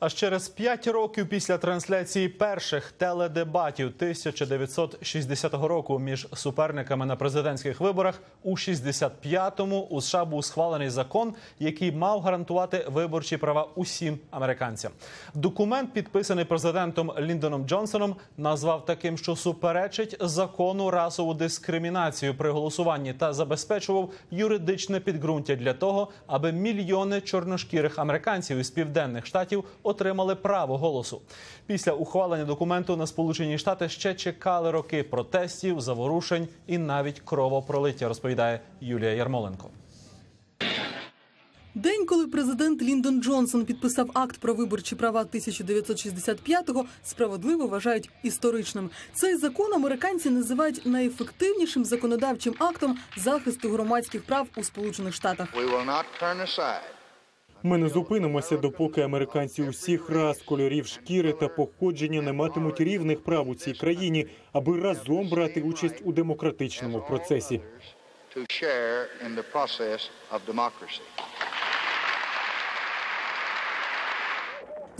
Аж через п'ять років після трансляції перших теледебатів 1960 року між суперниками на президентських виборах у 65-му у США був схвалений закон, який мав гарантувати виборчі права усім американцям. Документ, підписаний президентом Ліндоном Джонсоном, назвав таким, що суперечить закону расову дискримінацію при голосуванні та забезпечував юридичне підґрунтя для того, аби мільйони чорношкірих американців із південних штатів отримали право голосу. Після ухвалення документу на Сполучені Штати ще чекали роки протестів, заворушень і навіть кровопролиття, розповідає Юлія Ярмоленко. День, коли президент Ліндон Джонсон підписав акт про виборчі права 1965-го, справедливо вважають історичним. Цей закон американці називають найефективнішим законодавчим актом захисту громадських прав у Сполучених Штатах. Ми не зупинимося, допоки американці усіх рас, кольорів шкіри та походження не матимуть рівних прав у цій країні, аби разом брати участь у демократичному процесі.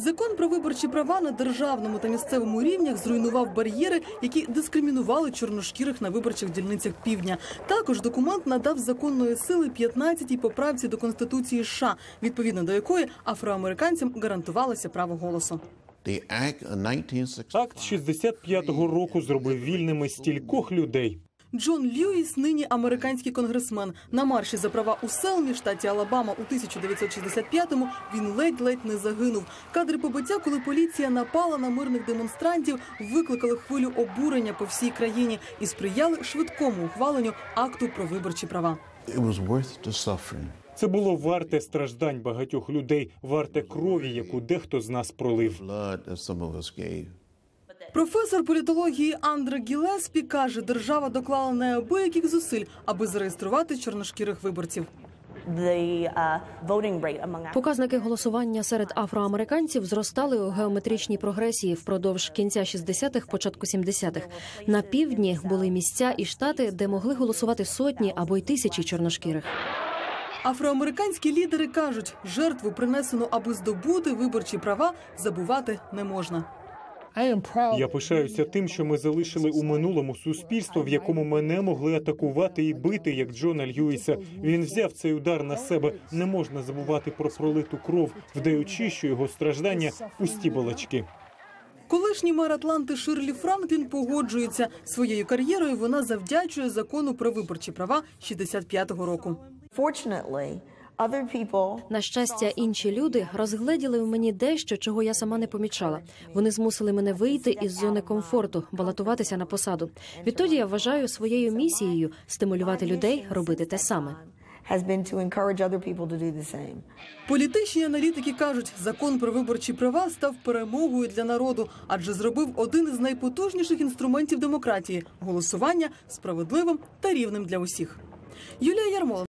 Закон про виборчі права на державному та місцевому рівнях зруйнував бар'єри, які дискримінували чорношкірих на виборчих дільницях півдня. Також документ надав законної сили 15-й поправці до конституції США, відповідно до якої афроамериканцям гарантувалося право голосу. The Act of 1960 Акт 65-го року зробив вільними стількох людей. Джон Льюіс нині американський конгресмен. На марші за права у Селмі, штаті Алабама, у 1965-му він ледь-ледь не загинув. Кадри побиття, коли поліція напала на мирних демонстрантів, викликали хвилю обурення по всій країні і сприяли швидкому ухваленню акту про виборчі права. Це було варте страждань багатьох людей, варте крові, яку дехто з нас пролив. Професор політології Андре Гілеспі каже, держава доклала неабияких зусиль, аби зареєструвати чорношкірих виборців. uh, Показники голосування серед афроамериканців зростали у геометричній прогресії впродовж кінця 60-х, початку 70-х. На півдні були місця і штати, де могли голосувати сотні або й тисячі чорношкірих. Афроамериканські лідери кажуть, жертву принесену, аби здобути виборчі права, забувати не можна. Я пишаюся тим, що ми залишили у минулому суспільство, в якому мене могли атакувати і бити, як Джона Льюіса. Він взяв цей удар на себе. Не можна забувати про пролиту кров, вдаючи, що його страждання пусті балачки. Колишній мер Атланти Ширлі Франклін погоджується своєю кар'єрою. Вона завдячує закону про виборчі права 65-го року. На щастя, інші люди розгледіли в мені дещо, чого я сама не помічала. Вони змусили мене вийти із зони комфорту, балотуватися на посаду. Відтоді я вважаю своєю місією стимулювати людей робити те саме. has been to encourage other people to do the same. Політичні аналітики кажуть, закон про виборчі права став перемогою для народу, адже зробив один із найпотужніших інструментів демократії голосування справедливим та рівним для усіх. Юлія Ярмола.